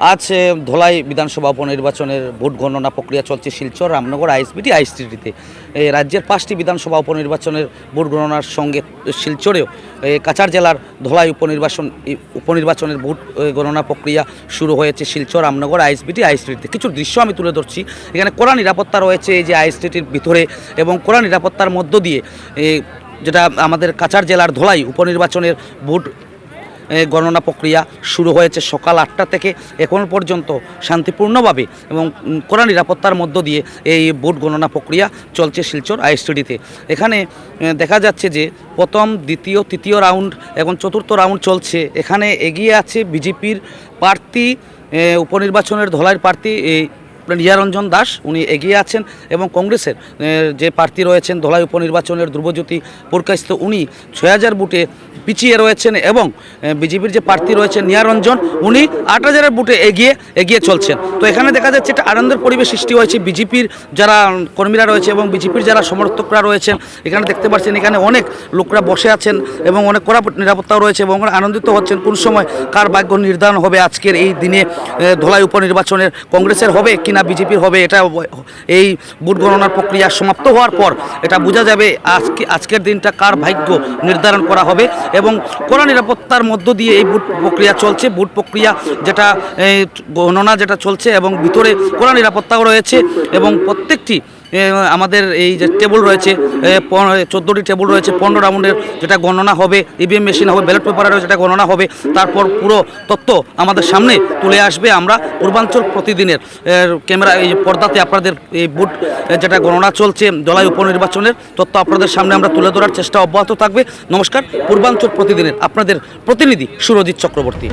আজ ধলাই বিধানসভা উপনির্বাচনের ভোট গণনা প্রক্রিয়া চলছে শিলচর, রামনগর, আইএসবিটি আইএসটিতে রাজ্যের পাঁচটি বিধানসভা উপনির্বাচনের ভোট গণনার সঙ্গে শিলচরেও কাছাড় জেলার ধলাই উপনির্বাচন উপনির্বাচনের ভোট গণনা প্রক্রিয়া শুরু হয়েছে শিলচর, রামনগর আইএসবিটি আইএসটিতে কিছু দৃশ্য আমি তুলে ধরছি। এখানে কড়া নিরাপত্তা রয়েছে এই যে আইএসটির ভিতরে এবং কড়া নিরাপত্তার মধ্য দিয়ে যেটা আমাদের কাছাড় জেলার ধলাই উপনির্বাচনের ভোট গণনা প্রক্রিয়া শুরু হয়েছে সকাল আটটা থেকে এখন পর্যন্ত শান্তিপূর্ণভাবে এবং কড়া নিরাপত্তার মধ্য দিয়ে এই ভোট গণনা প্রক্রিয়া চলছে শিলচর আইএসটিডিতে। এখানে দেখা যাচ্ছে যে প্রথম, দ্বিতীয়, তৃতীয় রাউন্ড এবং চতুর্থ রাউন্ড চলছে। এখানে এগিয়ে আছে বিজেপির প্রার্থী উপনির্বাচনের ধলাইয়ের প্রার্থী রিয়ারঞ্জন দাস। উনি এগিয়ে আছেন এবং কংগ্রেসের যে প্রার্থী রয়েছেন ধলাই উপনির্বাচনের ধ্রুবজ্যোতি পুরকাস্ত উনি ছয় হাজার বুটে পিছিয়ে রয়েছেন এবং বিজেপির যে প্রার্থী রয়েছেন নিয়ারঞ্জন, উনি আট হাজারের বুটে এগিয়ে এগিয়ে চলছেন। তো এখানে দেখা যাচ্ছে একটা আনন্দের পরিবেশ সৃষ্টি হয়েছে। বিজেপির যারা কর্মীরা রয়েছে এবং বিজেপির যারা সমর্থকরা রয়েছেন, এখানে দেখতে পাচ্ছেন এখানে অনেক লোকরা বসে আছেন এবং অনেক কড়া নিরাপত্তাও রয়েছে এবং আনন্দিত হচ্ছেন কোন সময় কার ভাগ্য নির্ধারণ হবে আজকের এই দিনে ধলাই উপনির্বাচনের কংগ্রেসের হবে কি না বিজেপির হবে এটা এই ভোট গণনার প্রক্রিয়া সমাপ্ত হওয়ার পর এটা বোঝা যাবে আজকে, আজকের দিনটা কার ভাগ্য নির্ধারণ করা হবে। এবং কড়া নিরাপত্তার মধ্য দিয়ে এই ভোট প্রক্রিয়া চলছে। ভোট প্রক্রিয়া যেটা গণনা যেটা চলছে এবং ভিতরে কড়া নিরাপত্তাও রয়েছে এবং প্রত্যেকটি আমাদের এই যে টেবল রয়েছে চোদ্দোটি টেবল রয়েছে, পনেরো রাউন্ডের যেটা গণনা হবে ইভিএম মেশিন হবে ব্যালট পেপারের যেটা গণনা হবে, তারপর পুরো তথ্য আমাদের সামনে তুলে আসবে আমরা পূর্বাঞ্চল প্রতিদিনের। ক্যামেরা, এই পর্দাতে আপনাদের এই বুট যেটা গণনা চলছে, জলাই উপনির্বাচনের তথ্য আপনাদের সামনে আমরা তুলে ধরার চেষ্টা অব্যাহত থাকবে। নমস্কার, পূর্বাঞ্চল প্রতিদিনের আপনাদের প্রতিনিধি সুরজিৎ চক্রবর্তী।